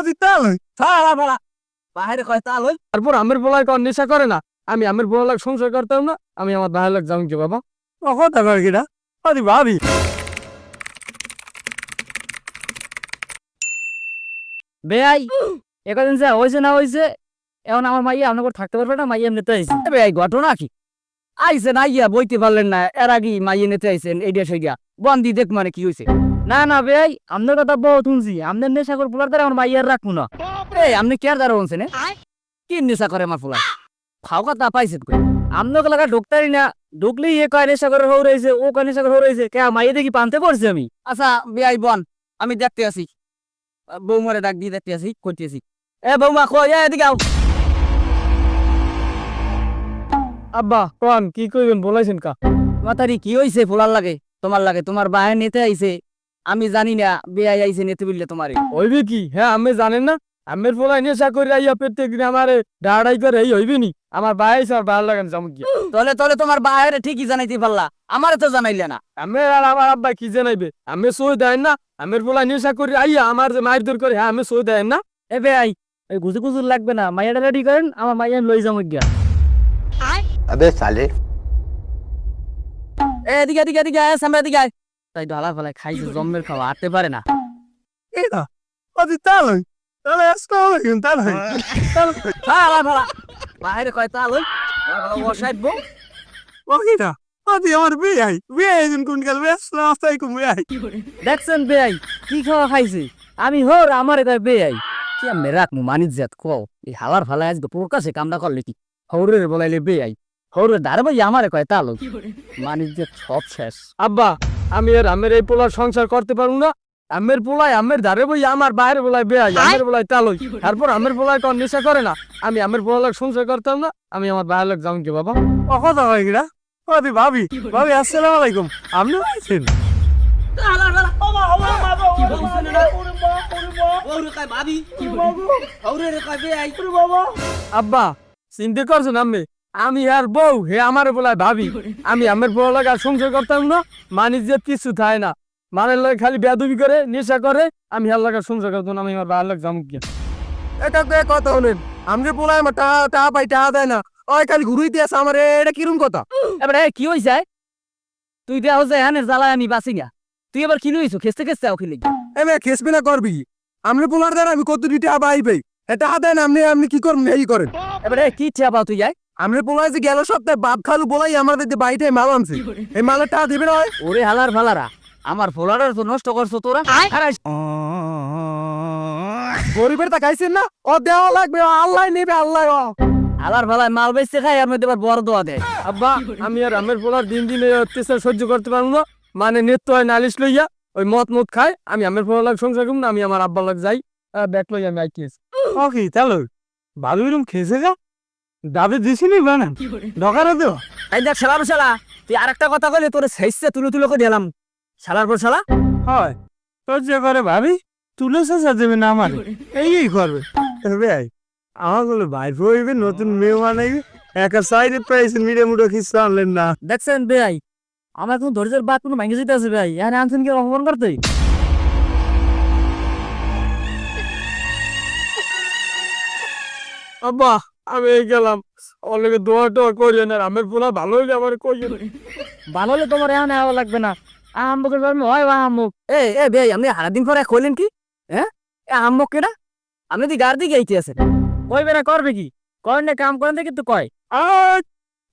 অতি তাল ফালা ফালা বাহিরে কয় তাল হই? তারপর আমের পোলায় কর নেশা করে না। আমি আমের পোলার সংসার করতাম না আমি আমার ভাই লাগ যাও কি বাবা কথা কয় কিনা অতি ভাবি বেআই একদিন যা হয়েছে না হয়েছে এখন আমার মাইয়া আপনার থাকতে পারবে না মাইয়া এমনিতে আইছে। বেআই ঘটনা কি? আইছে না ইয়া বইতে পারলেন না এর আগে মাইয়া নিতে আইছেন এইটা সেইটা বন্দি দেখ মানে কি হয়েছে না না বেআই আপনার কথা বহুত শুনছি। আপনার নেশা করে পোলার দ্বারা আমার মাইয়ার রাখব না এই আপনি কেয়ার দ্বারা শুনছেন কি নেশা করে আমার পোলা? খাও কথা পাইছে কই? আপনাকে লাগা ঢুকতারি না ঢুকলেই এ কয় নেশা করে হৌ রয়েছে ও কয় নেশা করে হৌ রয়েছে কে মাইয়া দেখি পানতে পড়ছি আমি? আচ্ছা বেআই বন আমি দেখতে আসি। বৌমারে ডাক দিয়ে দেখতে আসি করতে আসি। এ বৌমা কই? এ এদিকে আও। আব্বা কন কি কইবেন বলাইছেন কা? মাতারি কি হইছে ফুলার লাগে? তোমার লাগে তোমার বাহে নিতে আইছে। আমি জানি না বেআই আইছে নেতে বললে তোমারে। হইবে কি? হ্যাঁ আমি জানেন না? আমের ফলাই নিয়ে চাকরি আইয়া পেতে গিয়ে আমারে ডাড়াই করে এই হইবে নি? আমার ভাই আর ভালো লাগান জমকি তলে তলে তোমার বাইরে ঠিকই জানাইতে পারলা আমারে তো জানাইলে না। আমি আর আমার আব্বা কি জানাইবে? আমি সই দেন না আমের ফলাই নিয়ে চাকরি আইয়া আমার যে মায়ের দূর করে হ্যাঁ আমি সই দেন না। এ বেআই এই গুজু গুজু লাগবে না মাইয়াটা রেডি করেন আমার মাইয়া লই যাব গিয়া। আবে সালে। এদিকে এদিকে এদিকে আয় সামনে এদিকে আয়। তাই ঢালা ফেলায় খাইছে জম্মের খাওয়া আটতে পারে না। এটা অতি তাহলে তাল ফালা। কয় বসাইব অতি আমার কোন কাল দেখছেন বেআই কি খাওয়া খাইছে? আমি হোর আমারে তাই বেআই কি আমি রাখমু মানিজ জাত কও। এই হালার ফালা আজকে প্রকাশে কামনা করলে কি? হৌরের বলাইলে বেআই হৌরের দাঁড়ে ভাই আমারে কয় তালো মানিজ জাত সব শেষ। আব্বা আমি আর আমের এই পোলার সংসার করতে পারব না। আমের পোলায় আমের ধারে বই আমার বাইরে বলায় বেয়াই আমের বলায় তালই তারপর আমের পোলায় কোন নেশা করে না। আমি আমের পোলার সংসার করতাম না আমি আমার বাইরে লোক যাম কি বাবা? ও কথা কয় কিনা অতি ভাবি ভাবি আসসালামু আলাইকুম। আপনি আইছেন আব্বা চিন্তা করছেন আমি আমি আর বউ হে আমার বলায় ভাবি। আমি আমার পোলা লাগে সংসার করতাম না মানিজ যে কিছু থাকে না। মানের লাগে খালি বেদবি করে নেশা করে আমি হার লাগা সংসার করতাম না আমি আমার বাইরে লাগ যাম কি এটা কে কথা হলেন আমরে পোলাই আমার টাকা টাকা পাই টাকা দেয় না। ওই খালি ঘুরুইতে আছে আমার এটা কিরম কথা? এবারে এ, কি হইছে? তুই দেয়া হচ্ছে হ্যাঁ জ্বালায় আমি বাঁচি না। তুই এবার কি লইছো? খেসতে খেসতে আও খেলে এমে খেসবি না করবি। আমরে পোলার দ্বারা আমি কত দিতে আবার আইবে এটা দেন আপনি আপনি কি করবেন এই করেন। এবারে এ, কি পাও তুই যাই আমরে পোলাই যে গেল সপ্তাহে বাপ খালু বলাই আমাদের যে বাড়িতে মাল আনছে। এই মালের টাকা দিবে না ওরে হালার ফালারা আমার ফোলারের তো নষ্ট করছ তোরা। গরিবের তা খাইছেন না? ও দেওয়া লাগবে আল্লাহ নেবে আল্লাহ ও। হালার ফালায় মাল বেচতে খাই আর মধ্যে আবার বড় দোয়া দেয় আব্বা আমি আর আমের পোলার দিন দিন এই অত্যাচার সহ্য করতে পারব না। মানে নৃত্য হয় নালিশ লইয়া ওই মদ মদ খাই আমি আমের পোলার লাগ সংসার করব না আমি আমার আব্বার লাগ যাই ব্যাগ লই আমি আইতেছি ও কি চলো ভালো রুম খেয়েছে যা দাবি দিছিনি বানান ঢকারে দেও। এই দেখ শালার শালা তুই আরেকটা কথা কইলে তোরে শেষে তুলে তুলে করে দিলাম। শালার পর শালা। হয়। তোর যে করে ভাবি তুলে শেষা দেবে না আমার। এই এই করবে? ভাই আমার বলে ভাই হইবে নতুন মেয়ে বানাইবে। একা সাইডে প্রাইস মিডিয়াম উঠে খিস্তা আনলেন না। দেখছেন বেআই আমার কোন ধৈর্যের বাদ কোনো ভাঙে যেতে আছে ভাই এখানে আনছেন কি অপমান করতে? আব্বা আমি গেলাম। অনেকে দোয়া টোয়া করিয়ে না আমের পোলা ভালো হইলে আমার কইয়ে ভালো হলে তোমার এখন আওয়া লাগবে না। আহম্মকের বারে হয় বা আহম্মক। এ এ বে আপনি হারা দিন পরে কইলেন কি? হ্যাঁ? এ আহম্মক কেডা? আপনি দি গার দিকে আইতে আছেন। কইবে না করবে কি? করেন না কাম করেন কিন্তু কয়।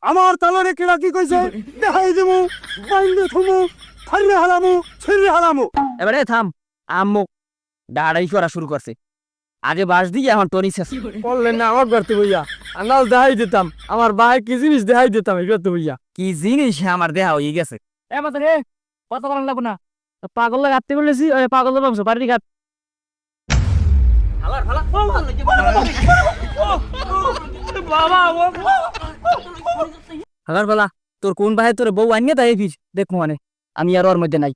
আমার তালরে কেডা কি কইছে? দেখাই দেবো বাইন্দে থমু। ফাইরে হালামু ছেড়ে হালামু। এবারে থাম আহম্মক। দাঁড়াই করা শুরু করছে। আগে বাস দিয়ে এখন টনি শেষ করলেন না আমার করতে বইয়া আনাল দেখাই দিতাম আমার ভাই কি জিনিস দেখাই দিতাম এই করতে বইয়া কি জিনিস আমার দেহা হয়ে গেছে এ রে লাগবো না পাগল লাগে আত্মীয় বলেছি পাগল বংশ বাড়ি হালার বেলা তোর কোন ভাই তোর বউ আনিয়ে তাই ফিস দেখ মানে আমি আর ওর মধ্যে নাই